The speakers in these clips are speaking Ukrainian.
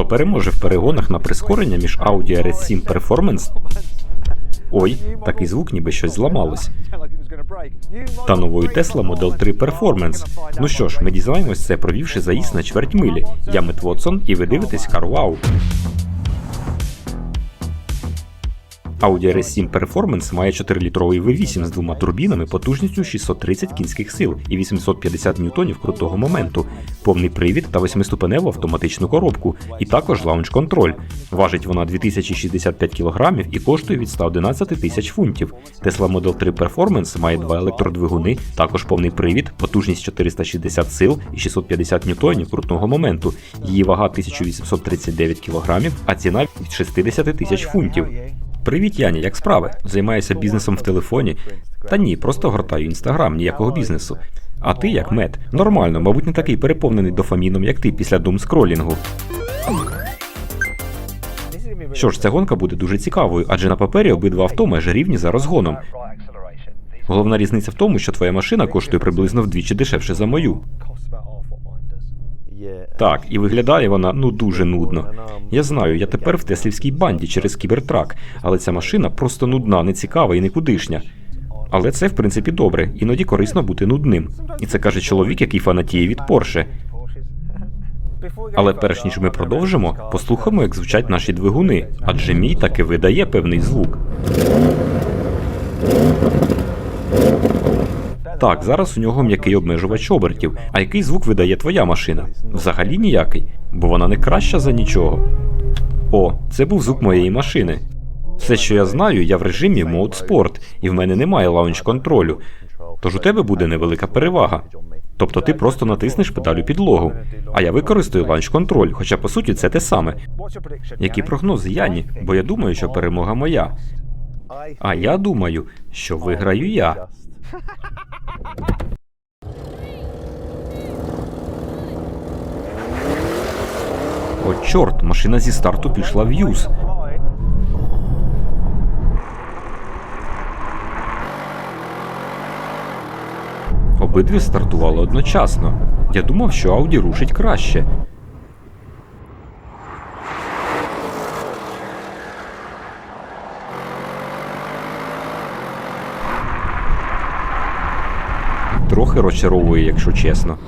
Хто переможе в перегонах на прискорення між Audi RS7 Performance Ой, такий звук, ніби щось зламалось. та новою Tesla Model 3 Performance. Ну що ж, ми дізнаємось це, провівши заїзд на чверть милі. Я Мет Вотсон, і ви дивитесь CarWow. Audi RS7 Performance має 4-літровий V8 з двома турбінами потужністю 630 кінських сил і 850 ньютонів крутого моменту, повний привід та 8-ступеневу автоматичну коробку, і також лаунч-контроль. Важить вона 2065 кг і коштує від 111 тисяч фунтів. Tesla Model 3 Performance має два електродвигуни, також повний привід, потужність 460 сил і 650 ньютонів крутного моменту. Її вага 1839 кг, а ціна від 60 тисяч фунтів. Привіт, Яні, як справи? Займаюся бізнесом в телефоні. Та ні, просто гортаю інстаграм, ніякого бізнесу. А ти як мед? Нормально, мабуть, не такий переповнений дофаміном, як ти після думскролінгу. Що ж, ця гонка буде дуже цікавою, адже на папері обидва авто майже рівні за розгоном. Головна різниця в тому, що твоя машина коштує приблизно вдвічі дешевше за мою. Так, і виглядає вона ну дуже нудно. Я знаю, я тепер в теслівській банді через кібертрак, але ця машина просто нудна, нецікава і никудишня. Але це в принципі добре, іноді корисно бути нудним. І це каже чоловік, який фанатіє від Порше. Але перш ніж ми продовжимо, послухаємо, як звучать наші двигуни, адже мій таки видає певний звук. Так, зараз у нього м'який обмежувач обертів. А який звук видає твоя машина? Взагалі ніякий, бо вона не краща за нічого. О, це був звук моєї машини. Все, що я знаю, я в режимі Mode Sport, і в мене немає лаунч контролю. Тож у тебе буде невелика перевага. Тобто ти просто натиснеш педалю підлогу, а я використаю лаунч контроль, хоча по суті це те саме. Які прогнози, Яні? Бо я думаю, що перемога моя. А я думаю, що виграю я. О, чорт, машина зі старту пішла в юз. Обидві стартували одночасно. Я думав, що Ауді рушить краще. Трохи розчаровує, якщо чесно.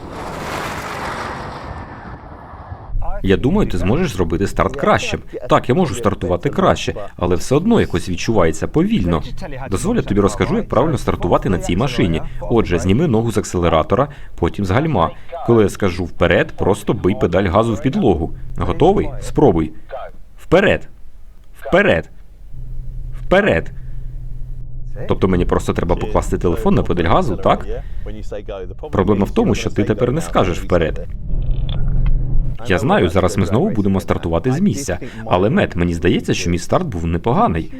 Я думаю, ти зможеш зробити старт кращим. Так, я можу стартувати краще, але все одно якось відчувається повільно. Дозволь, я тобі розкажу, як правильно стартувати на цій машині. Отже, зніми ногу з акселератора, потім з гальма. Коли я скажу вперед, просто бий педаль газу в підлогу. Готовий? Спробуй. Вперед. Вперед. Вперед. Тобто мені просто треба покласти телефон на педаль газу, так? Проблема в тому, що ти тепер не скажеш вперед. Я знаю, зараз ми знову будемо стартувати з місця, але мет, мені здається, що мій старт був непоганий.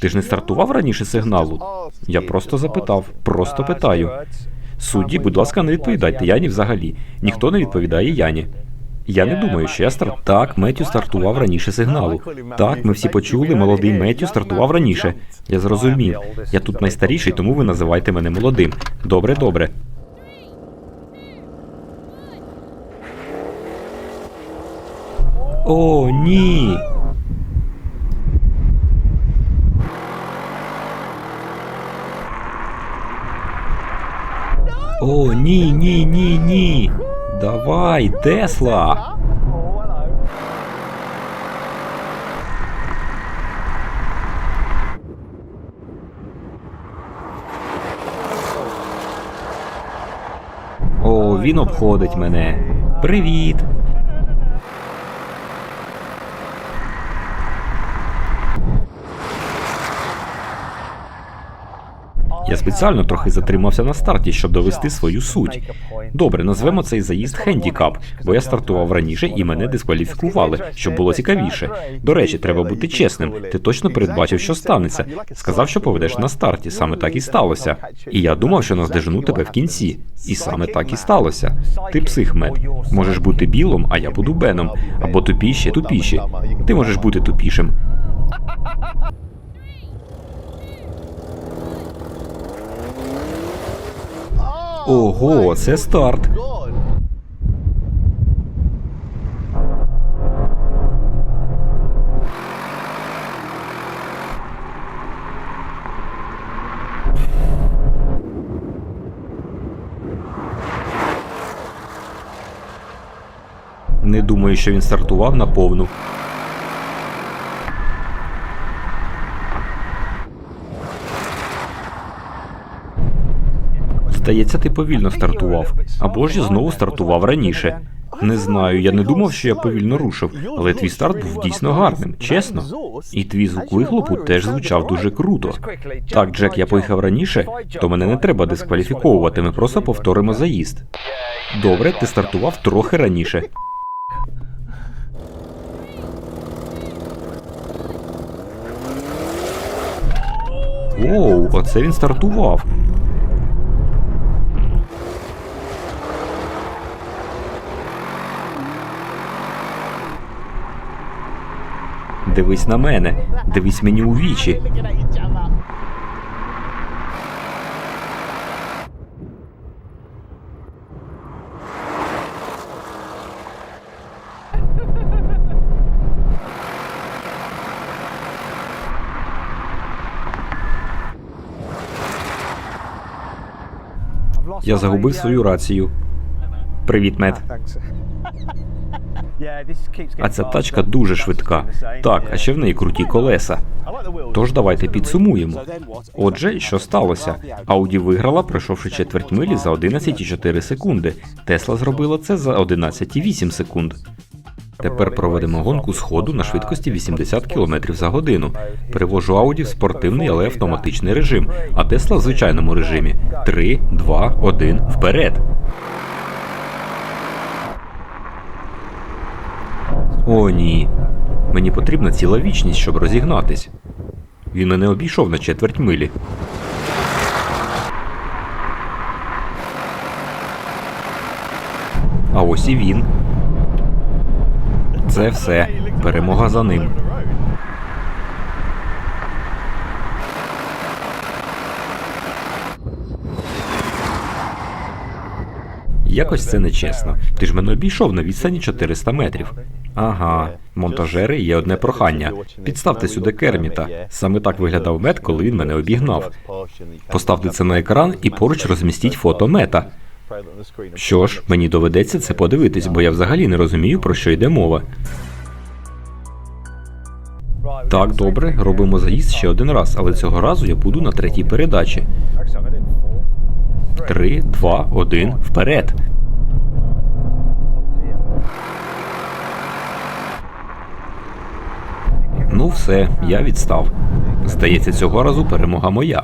Ти ж не стартував раніше сигналу? Я просто запитав, просто питаю. Судді, будь ласка, не відповідайте Яні взагалі. Ніхто не відповідає Яні. Я не думаю, що я старт. Так, Меттю стартував раніше сигналу. Так, ми всі почули, молодий Меттю стартував раніше. Я зрозумів. Я тут найстаріший, тому ви називайте мене молодим. Добре, добре. О, ні. О, ні, ні, ні, ні. Давай, Тесла. О, він обходить мене. Привіт. Я спеціально трохи затримався на старті, щоб довести свою суть. Добре, назвемо цей заїзд хендікап, бо я стартував раніше і мене дискваліфікували, щоб було цікавіше. До речі, треба бути чесним. Ти точно передбачив, що станеться. Сказав, що поведеш на старті. Саме так і сталося. І я думав, що наздожену тебе в кінці. І саме так і сталося. Ти психмет. Можеш бути білом, а я буду беном. Або тупіші, тупіші. Ти можеш бути тупішим. Ого, це старт. Не думаю, що він стартував на повну. Здається, ти повільно стартував. Або ж я знову стартував раніше. Не знаю, я не думав, що я повільно рушив, але твій старт був дійсно гарним, чесно. І твій звук вихлопу теж звучав дуже круто. Так, Джек, я поїхав раніше, то мене не треба дискваліфіковувати, ми просто повторимо заїзд. Добре, ти стартував трохи раніше. Оу, оце він стартував. Дивись на мене, дивись мені у вічі. Я загубив свою рацію. Привіт, мет. А ця тачка дуже швидка. Так, а ще в неї круті колеса. Тож давайте підсумуємо. Отже, що сталося? Ауді виграла, пройшовши четверть милі за 11,4 секунди. Тесла зробила це за 11,8 секунд. Тепер проведемо гонку з ходу на швидкості 80 км за годину. Перевожу Ауді в спортивний, але автоматичний режим, а Тесла в звичайному режимі. 3, 2, 1, вперед. О, ні. Мені потрібна ціла вічність, щоб розігнатись. Він мене обійшов на четверть милі. А ось і він. Це все. Перемога за ним. Якось це нечесно. Ти ж мене обійшов на відстані 400 метрів. Ага, монтажери є одне прохання. Підставте сюди керміта. Саме так виглядав мет, коли він мене обігнав. Поставте це на екран і поруч розмістіть фото мета. Що ж, мені доведеться це подивитись, бо я взагалі не розумію, про що йде мова. Так, добре, робимо заїзд ще один раз, але цього разу я буду на третій передачі. Три, два, один, вперед. Ну, все, я відстав. Здається, цього разу перемога моя.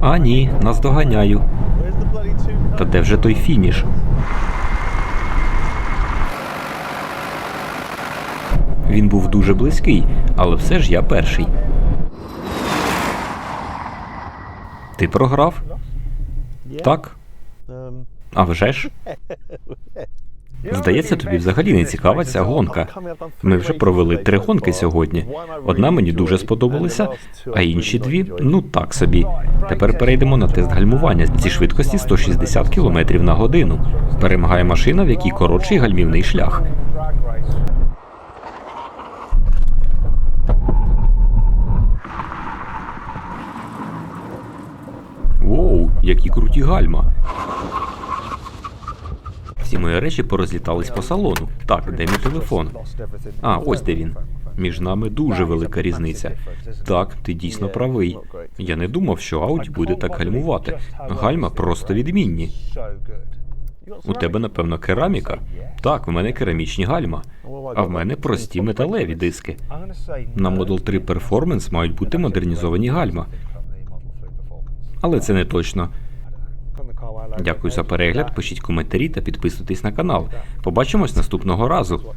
А ні, наздоганяю. Та де вже той фініш? Він був дуже близький, але все ж я перший. Ти програв? Так. А вже ж? Здається, тобі взагалі не цікава ця гонка. Ми вже провели три гонки сьогодні. Одна мені дуже сподобалася, а інші дві ну так собі. Тепер перейдемо на тест гальмування зі швидкості 160 км на годину. Перемагає машина, в якій коротший гальмівний шлях. Воу, які круті гальма. Всі мої речі порозлітались по салону. Так, де мій телефон? А, ось де він. Між нами дуже велика різниця. Так, ти дійсно правий. Я не думав, що Ауді буде так гальмувати. Гальма просто відмінні. У тебе, напевно, кераміка? Так, в мене керамічні гальма. А в мене прості металеві диски. На Model 3 Performance мають бути модернізовані гальма. Але це не точно. Дякую за перегляд. Пишіть коментарі та підписуйтесь на канал. Побачимось наступного разу.